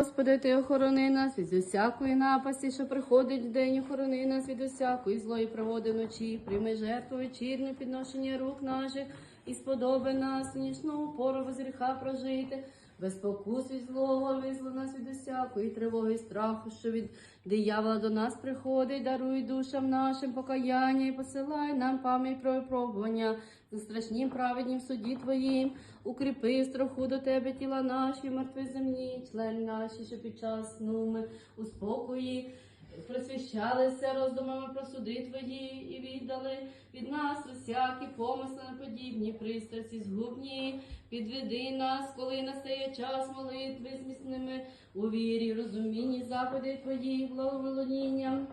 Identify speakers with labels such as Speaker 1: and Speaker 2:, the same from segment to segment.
Speaker 1: Господи, Ти охорони нас від усякої напасті, що приходить в день, охорони нас від усякої злої проводи вночі. Прийми жертву вечірню підношення рук наших і сподоби нас нічну пору без гріха прожити. Без спокус від злого визволи нас від усякої тривоги і страху, що від диявола до нас приходить, даруй душам нашим покаяння і посилай нам пам'ять про випробування за страшнім праведнім суді Твоїм. Укріпи страху до Тебе тіла наші, мертві земні, члени наші, що під час сну ми у спокої просвіщалися роздумами про суди Твої і віддали від нас усякі помисли неподібні, пристрасті згубні. Підведи нас, коли настає час молитви з міцними у вірі, розумінні заходи Твої, благоволонінням.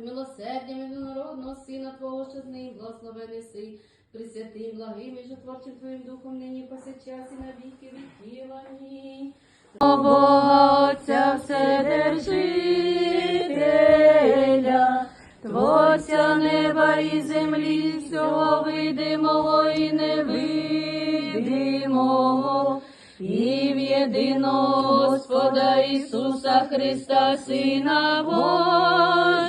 Speaker 1: Милосердям єдинородного Сина Твого, що з ним благословений си, присвятим, благим і жотворчим Твоїм Духом нині повсякчас і на віки віків. Амінь. О Вседержителя, Творця неба і землі, всього видимого і невидимого, і в єдиного Господа Ісуса Христа, Сина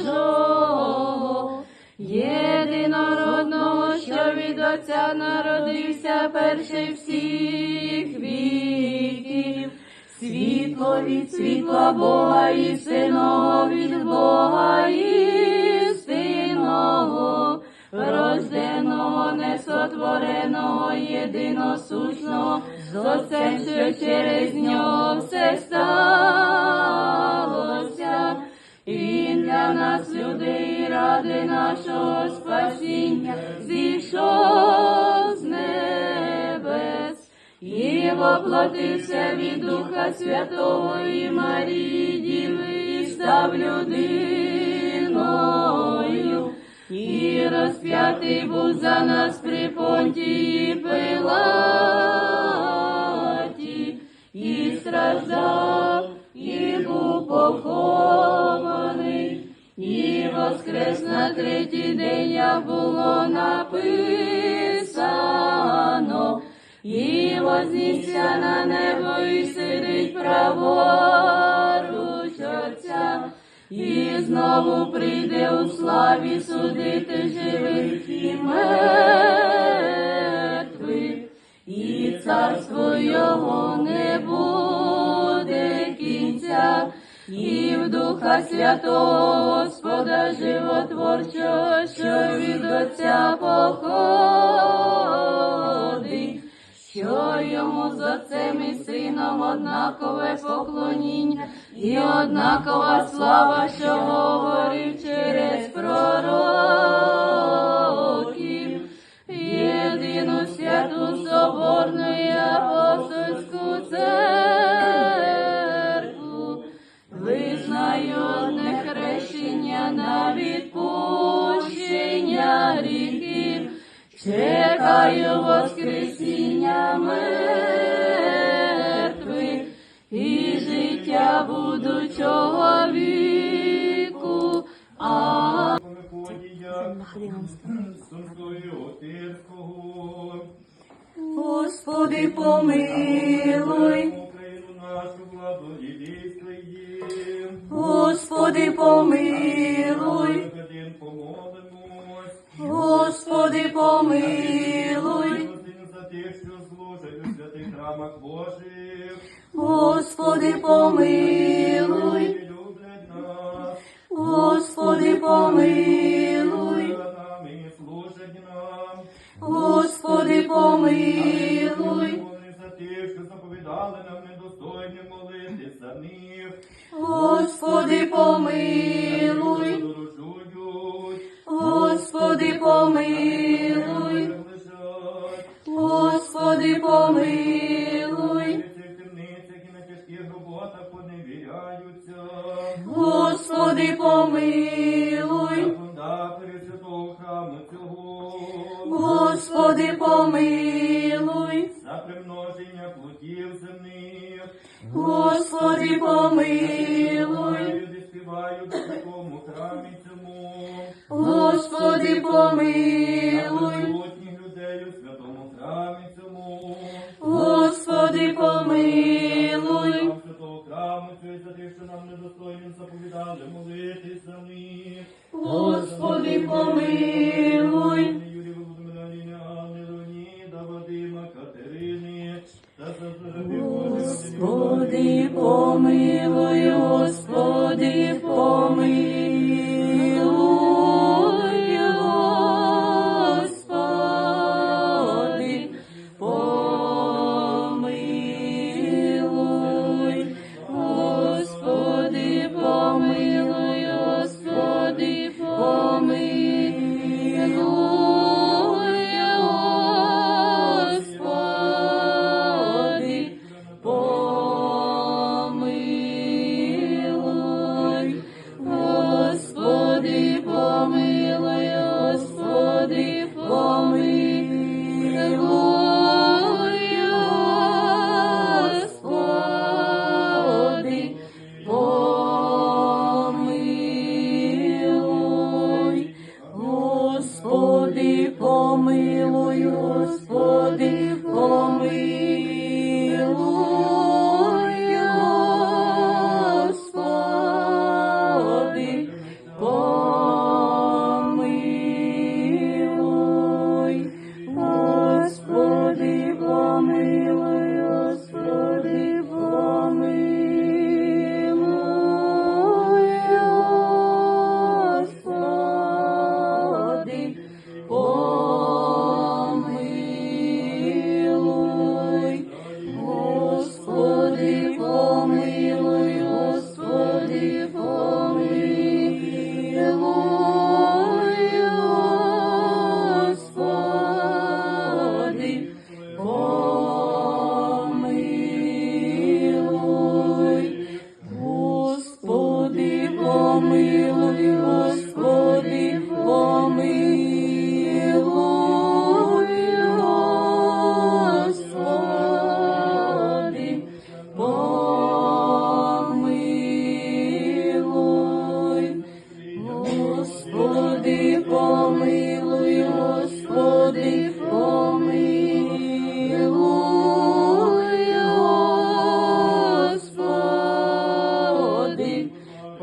Speaker 1: Божого, єдинородного, що від Отця народився перший всіх віків. Світло від світла Бога істинного від Бога істинного, рожденого, несотвореного, єдиносушного, з Отцем, що через нього все сталося. Для нас, людей, ради нашого спасіння, зійшов з небес. І воплотився від Духа Святого і Марії Діви, і став людиною, і розп'ятий був за нас при понтії Пилаті, і страждав, і був похований, воскрес на третій день, як було написано. І вознісся на небо і сидить праворуч Отця, і знову прийде у славі судити живих і мертвих, і царство його не буде кінця, і в Духа Святого Господа Животворчого, що від Отця походить що йому з отцем і сином однакове поклоніння і однакова слава, що говорив через пророків, єдину святу соборну і апостольську церкву, Чекаю воскресіння мертвих і життя будучого віку. А Господи, помилуй. Господи, помилуй,
Speaker 2: них.
Speaker 1: Господи, помилуй. Господи, помилуй. Господи, помилуй. Господи, помилуй. Господи, помилуй,
Speaker 2: За примноження плотів земних.
Speaker 1: Господи, помилуй,
Speaker 2: Люди співають храмі цьому.
Speaker 1: Господи, помилуй,
Speaker 2: Сотні людей у святому храмі цьому.
Speaker 1: Господи, помилуй,
Speaker 2: Святого храму цього за тих, що нам недостойним заповідали молитися за них.
Speaker 3: Господи, помилуй.
Speaker 2: Юрія Володимира Аліни, Анни, Леоніда, Вадима, Катерини, та за здоров'я
Speaker 3: Господи, помилуй, Господи, милою.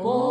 Speaker 3: Oh.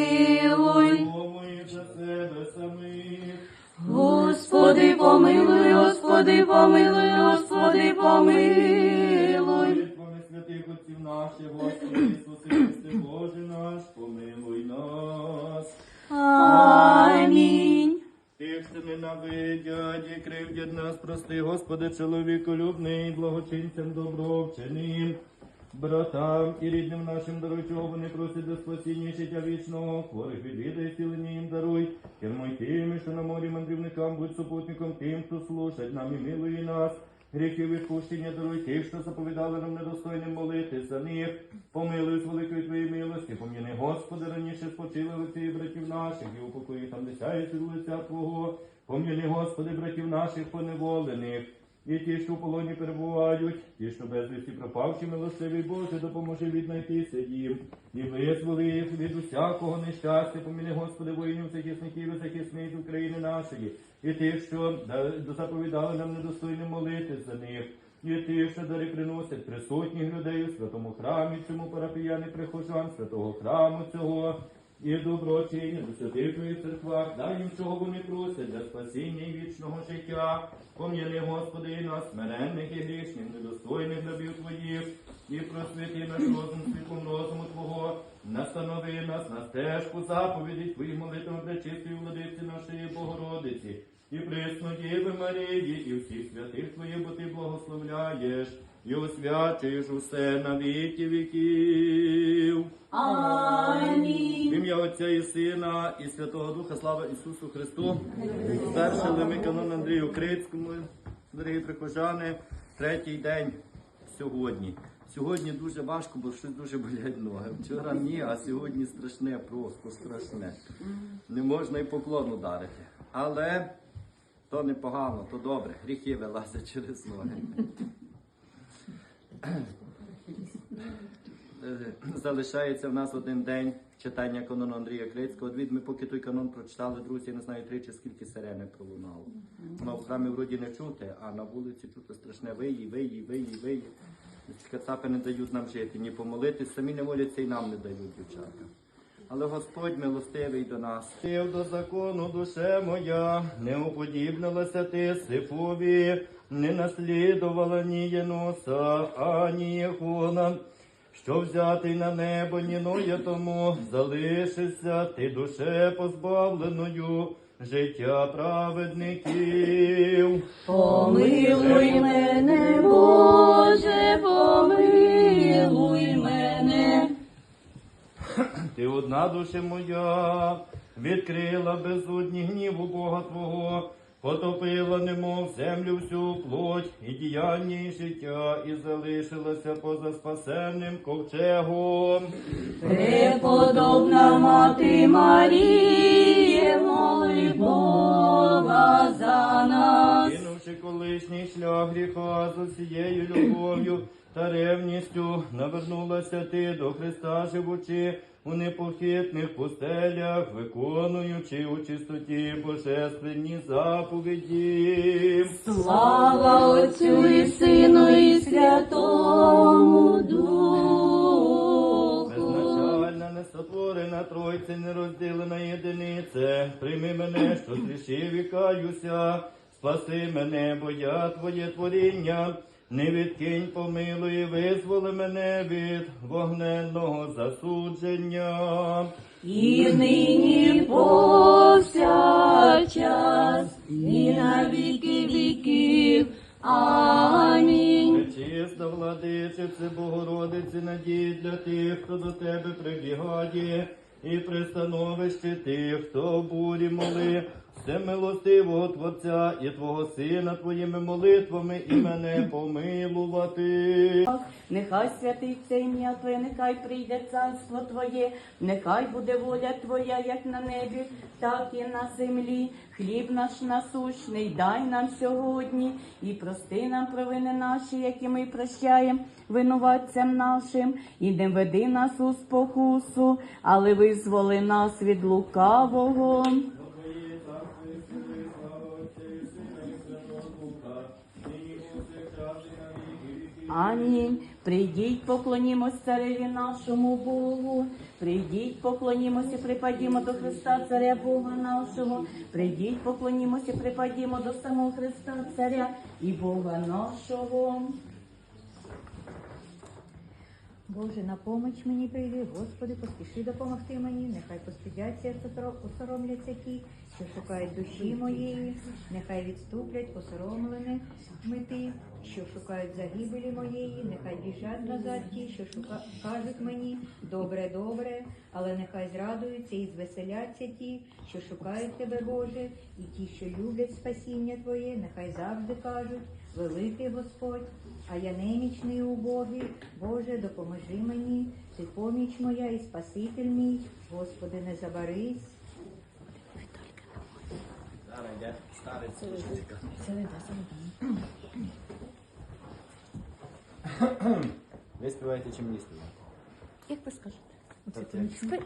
Speaker 3: Господи, помилуй, Господи, помилуй.
Speaker 2: молитвами святих отців наших, Господи Ісусе Христе, Боже наш, помилуй нас.
Speaker 3: Амінь.
Speaker 2: Тих, що ненавидять і кривдять нас, прости, Господи, чоловіколюбний, благочинцям добро вчиним. Братам і рідним нашим даруй, чого вони просять до спасіння життя вічного, хворих відвідай, цілення їм даруй, кермуй тими, що на морі мандрівникам, будь супутником тим, хто слушать нам і милує нас. Гріхів відпущення даруй тих, що заповідали нам недостойним молити за них. Помилуй з великої твоєї милості, пом'яни, Господи, раніше спочили лиці братів наших, і упокої там десяють від лиця Твого. Пом'яни, Господи, братів наших поневолених. І ті, що в полоні перебувають, ті, що безвісті пропавші, милостивий Боже, допоможи віднайтися їм, і визволи їх від усякого нещастя, поміни, Господи, воїнів, захисників і захисниць України нашої, і тих, що заповідали нам недостойно молитись за них. І ті, що дари приносять присутніх людей у святому храмі, чому парафіяни прихожан святого храму цього, і доброчиння до святих твоїх церквах, дай їм, чого вони просять для спасіння і вічного життя. Пом'яни, Господи, і нас, смиренних і грішних, недостойних рабів Твоїх, і просвіти наш розум світлом розуму Твого, настанови нас на стежку заповіді Твоїх молитв пречистої владиці нашої Богородиці, і присно Діви Марії, і всіх святих Твоїх, бо Ти благословляєш, і освячуєш усе на віки віків. В ім'я Отця і Сина, і Святого Духа, слава Ісусу Христу. Завершили ми канон Андрію Крицькому, дорогі прихожани, третій день сьогодні. Сьогодні дуже важко, бо щось дуже болять ноги. Вчора ні, а сьогодні страшне, просто страшне. Не можна і поклон ударити. Але то непогано, то добре. Гріхи вилазять через ноги. Е, залишається в нас один день читання канону Андрія Крицького. Від ми поки той канон прочитали, друзі, я не знаю тричі, скільки сирени пролунало. Воно в храмі вроді не чути, а на вулиці чути страшне виї, виї, виї, виї. Кацапи не дають нам жити, ні помолитись, самі не моляться і нам не дають, дівчата. Але Господь милостивий до нас. Ти до закону, душе моя, не уподібнилася ти сифові, не наслідувала ні Єноса, ані Єхона. Що взятий на небо, ні ноя тому залишишся ти душе позбавленою життя праведників.
Speaker 3: Помилуй мене, Боже, помилуй мене.
Speaker 2: Ти одна душе моя, відкрила безодні гніву Бога Твого, потопила немов землю всю плоть і діяння і життя, і залишилася поза спасенним ковчегом.
Speaker 3: Преподобна мати Маріє, моли Бога за нас.
Speaker 2: Колишній шлях гріха з усією любов'ю та ревністю, навернулася ти до Христа живучи у непохитних пустелях, виконуючи у чистоті божественні заповіді.
Speaker 3: Слава Отцю і Сину і Святому Духу.
Speaker 2: Безначальна, несотворена Тройце, нерозділена єдинице, прийми мене, що зрішив і каюся, спаси мене, бо я твоє творіння, не відкинь, помилуй, визволи мене від вогненного засудження.
Speaker 3: І нині повсякчас, і на віки віків. Амінь.
Speaker 2: Пречиста владичице, Богородице, надій для тих, хто до тебе прибігає, і пристановище тих, хто в бурі моли, все милостивого Творця і Твого Сина Твоїми молитвами і мене помилувати.
Speaker 4: Нехай святиться ім'я Твоє, нехай прийде царство Твоє, нехай буде воля Твоя, як на небі, так і на землі. Хліб наш насущний, дай нам сьогодні і прости нам провини наші, які ми прощаємо винуватцям нашим, і не веди нас у спокусу, але визволи нас від лукавого. Амінь. Прийдіть, поклонімось цареві нашому Богу. Прийдіть, поклонімося, припадімо до Христа, царя Бога нашого. Прийдіть, поклонімося, припадімо до самого Христа, царя і Бога нашого.
Speaker 5: Боже, на поміч мені прийди, Господи, поспіши допомогти мені, нехай постидяться, осоромляться ті, що шукають душі моєї, нехай відступлять осоромлених мети, що шукають загибелі моєї, нехай біжать назад ті, що шука... кажуть мені добре, добре, але нехай зрадуються і звеселяться ті, що шукають тебе, Боже, і ті, що люблять спасіння Твоє, нехай завжди кажуть, великий Господь. А я немічний і убогий, Боже, допоможи мені, ти поміч моя і Спаситель мій, Господи, не забарись.
Speaker 2: Старець служитель. Ви співаєте чи мені співати?
Speaker 6: Як ви скажете?
Speaker 2: Так, як?